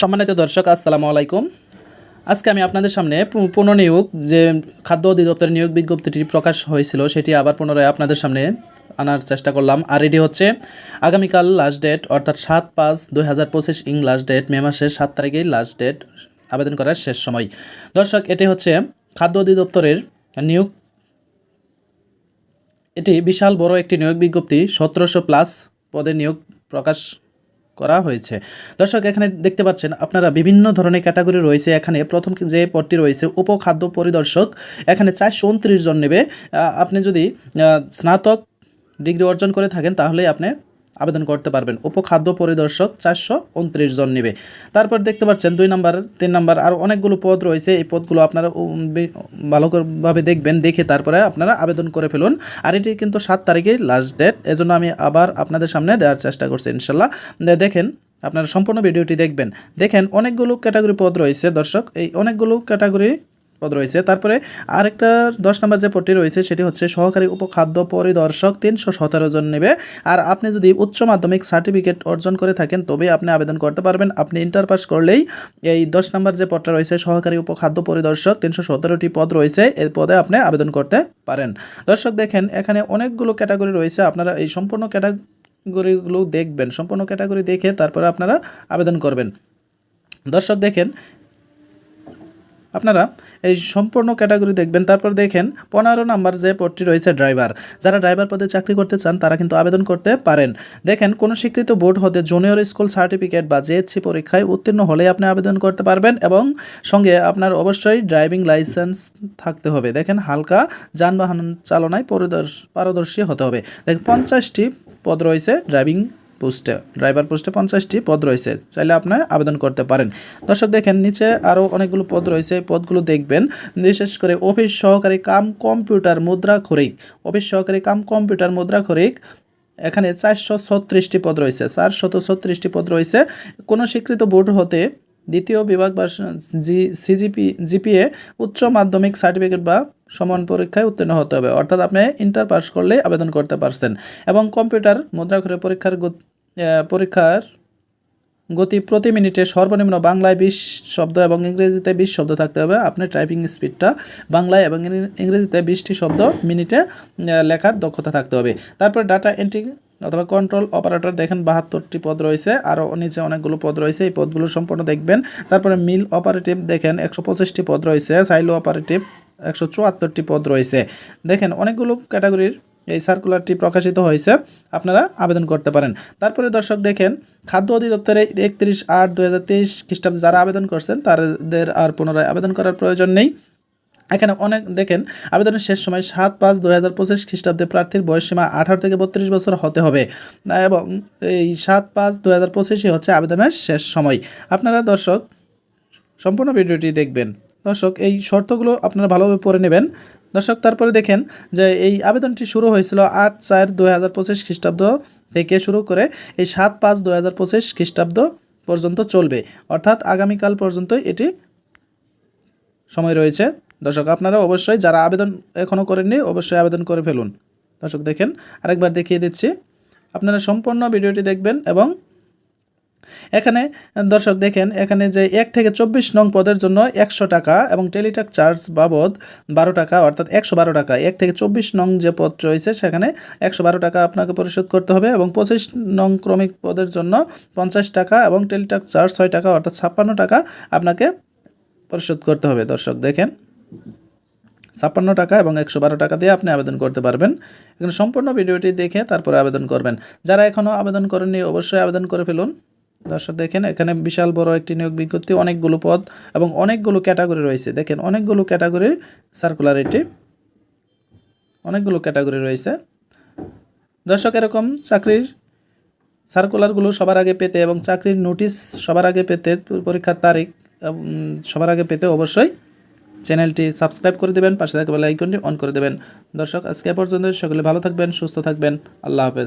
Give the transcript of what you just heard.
সম্মানিত দর্শক, আসসালামু আলাইকুম। আজকে আমি আপনাদের সামনে পুনর্নিয়োগ যে খাদ্য অধিদপ্তরের নিয়োগ বিজ্ঞপ্তিটি প্রকাশ হয়েছিল, সেটি আবার পুনরায় আপনাদের সামনে আনার চেষ্টা করলাম। আর এটি হচ্ছে আগামীকাল লাস্ট ডেট অর্থাৎ সাত পাঁচ দুই হাজার পঁচিশ ইং লাস্ট ডেট মে মাসের সাত তারিখেই লাস্ট ডেট আবেদন করার শেষ সময়। দর্শক, এটি হচ্ছে খাদ্য অধিদপ্তরের নিয়োগ। এটি বিশাল বড় একটি নিয়োগ বিজ্ঞপ্তি, সতেরোশো প্লাস পদে নিয়োগ প্রকাশ করা হয়েছে। দর্শক, এখানে দেখতে পাচ্ছেন, আপনারা বিভিন্ন ধরনের ক্যাটাগরি রয়েছে। এখানে প্রথম যে পদটি রয়েছে, উপখাদ্য পরিদর্শক। এখানে চারশো উনত্রিশ জন নেবে। আপনি যদি স্নাতক ডিগ্রি অর্জন করে থাকেন, তাহলে আপনি আবেদন করতে পারবেন। উপখাদ্য পরিদর্শক চারশো উনত্রিশ জন নেবে। তারপর দেখতে পাচ্ছেন দুই নাম্বার, তিন নাম্বার আরও অনেকগুলো পদ রয়েছে। এই পদগুলো আপনারা ভালোভাবে দেখবেন, দেখে তারপরে আপনারা আবেদন করে ফেলুন। আর এটি কিন্তু সাত তারিখে লাস্ট ডেট এজন্য আমি আবার আপনাদের সামনে দেওয়ার চেষ্টা করছি ইনশাল্লাহ দেখেন, আপনারা সম্পূর্ণ ভিডিওটি দেখবেন। দেখেন, অনেকগুলো ক্যাটাগরি পদ রয়েছে, দর্শক। এই অনেকগুলো ক্যাটাগরি পদ রয়েছে। তারপরে আরেকটা দশ নম্বর যে পদটি রয়েছে, সেটি হচ্ছে সহকারী উপখাদ্য পরিদর্শক তিনশো সতেরো জন নেবে। আর আপনি যদি উচ্চ মাধ্যমিক সার্টিফিকেট অর্জন করে থাকেন, তবে আপনি আবেদন করতে পারবেন। আপনি ইন্টার পাস করলেই এই দশ নম্বর যে পদটা রয়েছে, সহকারী উপখাদ্য পরিদর্শক তিনশো সতেরোটি পদ রয়েছে, এই পদে আপনি আবেদন করতে পারেন। দর্শক দেখেন, এখানে অনেকগুলো ক্যাটাগরি রয়েছে। আপনারা এই সম্পূর্ণ ক্যাটাগরিগুলো দেখবেন। সম্পূর্ণ ক্যাটাগরি দেখে তারপরে আপনারা আবেদন করবেন। দর্শক দেখেন আপনারা এই সম্পূর্ণ ক্যাটাগরি দেখবেন। তারপর দেখেন, পনেরো নাম্বার যে পদটি রয়েছে ড্রাইভার। যারা ড্রাইভার পদে চাকরি করতে চান, তারা কিন্তু আবেদন করতে পারেন। দেখেন, কোনো স্বীকৃত বোর্ড হতে জুনিয়র স্কুল সার্টিফিকেট বা জেএসসি পরীক্ষায় উত্তীর্ণ হলে আপনি আবেদন করতে পারবেন এবং সঙ্গে আপনার অবশ্যই ড্রাইভিং লাইসেন্স থাকতে হবে। দেখেন, হালকা যানবাহন চালনায় পারদর্শী হতে হবে। দেখেন পঞ্চাশটি পদ রয়েছে ড্রাইভিং পোস্টে, ড্রাইভার পোস্টে পঞ্চাশটি পদ রয়েছে, চাইলে আপনি আবেদন করতে পারেন। দর্শক দেখেন, নিচে আরও অনেকগুলো পদ রয়েছে পদগুলো দেখবেন, বিশেষ করে অফিস সহকারী কাম কম্পিউটার মুদ্রা খরিক অফিস সহকারী কাম কম্পিউটার মুদ্রা খরিক এখানে চারশো ছত্রিশটি পদ রয়েছে, চারশত ছত্রিশটি পদ রয়েছে। কোনো স্বীকৃত বোর্ড হতে দ্বিতীয় বিভাগ বা জি সিজিপি জিপিএ উচ্চ মাধ্যমিক সার্টিফিকেট বা সমান পরীক্ষায় উত্তীর্ণ হতে হবে। অর্থাৎ আপনি ইন্টার পাস করলে আবেদন করতে পারছেন। এবং কম্পিউটার মুদ্রাক্ষরে পরীক্ষার পরীক্ষার গতি প্রতি মিনিটে সর্বনিম্ন বাংলায় বিশ শব্দ এবং ইংরেজিতে বিশ শব্দ থাকতে হবে। আপনার টাইপিং স্পিডটা বাংলায় এবং ইংরেজিতে বিশটি শব্দ মিনিটে লেখার দক্ষতা থাকতে হবে। তারপর ডাটা এন্ট্রি অথবা কন্ট্রোল অপারেটর দেখেন বাহাত্তরটি পদ রয়েছে। আরও নিচে অনেকগুলো পদ রয়েছে। এই পদগুলো সম্পূর্ণ দেখবেন। তারপরে মিল অপারেটিভ দেখেন একশো পঁচিশটি পদ রয়েছে। সাইলো অপারেটিভ একশো চুয়াত্তরটি পদ রয়েছে। দেখেন, অনেকগুলো ক্যাটাগরির এই সার্কুলারটি প্রকাশিত হয়েছে। আপনারা আবেদন করতে পারেন। তারপরে দর্শক দেখেন, খাদ্য অধিদপ্তরে একত্রিশ আট দু হাজার তেইশ খ্রিস্টাব্দে যারা আবেদন করছেন, তাদের আর পুনরায় আবেদন করার প্রয়োজন নেই। এখানে অনেক, দেখেন, আবেদনের শেষ সময় সাত পাঁচ দু হাজার পঁচিশ খ্রিস্টাব্দে প্রার্থীর বয়সসীমা আঠারো থেকে বত্রিশ বছর হতে হবে। এবং এই সাত পাঁচ দু হাজার পঁচিশে হচ্ছে আবেদনের শেষ সময়। আপনারা দর্শক, সম্পূর্ণ ভিডিওটি দেখবেন। দর্শক, এই শর্তগুলো আপনারা ভালোভাবে পড়ে নেবেন। দর্শক, তারপরে দেখেন যে এই আবেদনটি শুরু হয়েছিল আট চার দু হাজার পঁচিশ খ্রিস্টাব্দ থেকে শুরু করে এই সাত পাঁচ দু হাজার পঁচিশ খ্রিস্টাব্দ পর্যন্ত চলবে। অর্থাৎ আগামীকাল পর্যন্ত এটি সময় রয়েছে। দর্শক, আপনারা অবশ্যই যারা আবেদন এখনও করেননি, অবশ্যই আবেদন করে ফেলুন। দর্শক, দেখেন আরেকবার দেখিয়ে দিচ্ছি। আপনারা সম্পূর্ণ ভিডিওটি দেখবেন এবং এখানে, দর্শক দেখেন, এখানে যে এক থেকে চব্বিশ নং পদের জন্য একশো টাকা এবং টেলিটাক চার্জ বাবদ বারো টাকা, অর্থাৎ একশো বারো টাকা। এক থেকে চব্বিশ নং যে পদ রয়েছে, সেখানে একশো বারো টাকা আপনাকে পরিশোধ করতে হবে এবং পঁচিশ নং ক্রমিক পদের জন্য পঞ্চাশ টাকা এবং টেলিটাক চার্জ ছয় টাকা, অর্থাৎ ছাপ্পান্ন টাকা আপনাকে পরিশোধ করতে হবে। দর্শক দেখেন, ছাপ্পান্ন টাকা এবং একশো বারো টাকা দিয়ে আপনি আবেদন করতে পারবেন। এখানে সম্পূর্ণ ভিডিওটি দেখে তারপরে আবেদন করবেন। যারা এখনও আবেদন করেননি, অবশ্যই আবেদন করে ফেলুন। দর্শক দেখেন, এখানে বিশাল বড় একটি নিয়োগ বিজ্ঞপ্তি, অনেকগুলো পদ এবং অনেকগুলো ক্যাটাগরি রয়েছে। দেখেন, অনেকগুলো ক্যাটাগরি সার্কুলার এটি, অনেকগুলো ক্যাটাগরি রয়েছে। দর্শক, এরকম চাকরির সার্কুলারগুলো সবার আগে পেতে এবং চাকরির নোটিশ সবার আগে পেতে, পরীক্ষার তারিখ সবার আগে পেতে অবশ্যই চ্যানেলটি সাবস্ক্রাইব করে দেবেন, পাশে থাকা বেল আইকনটি অন করে দেবেন। দর্শক, আজকে পর্যন্ত সকলে ভালো থাকবেন, সুস্থ থাকবেন। আল্লাহ হাফেজ।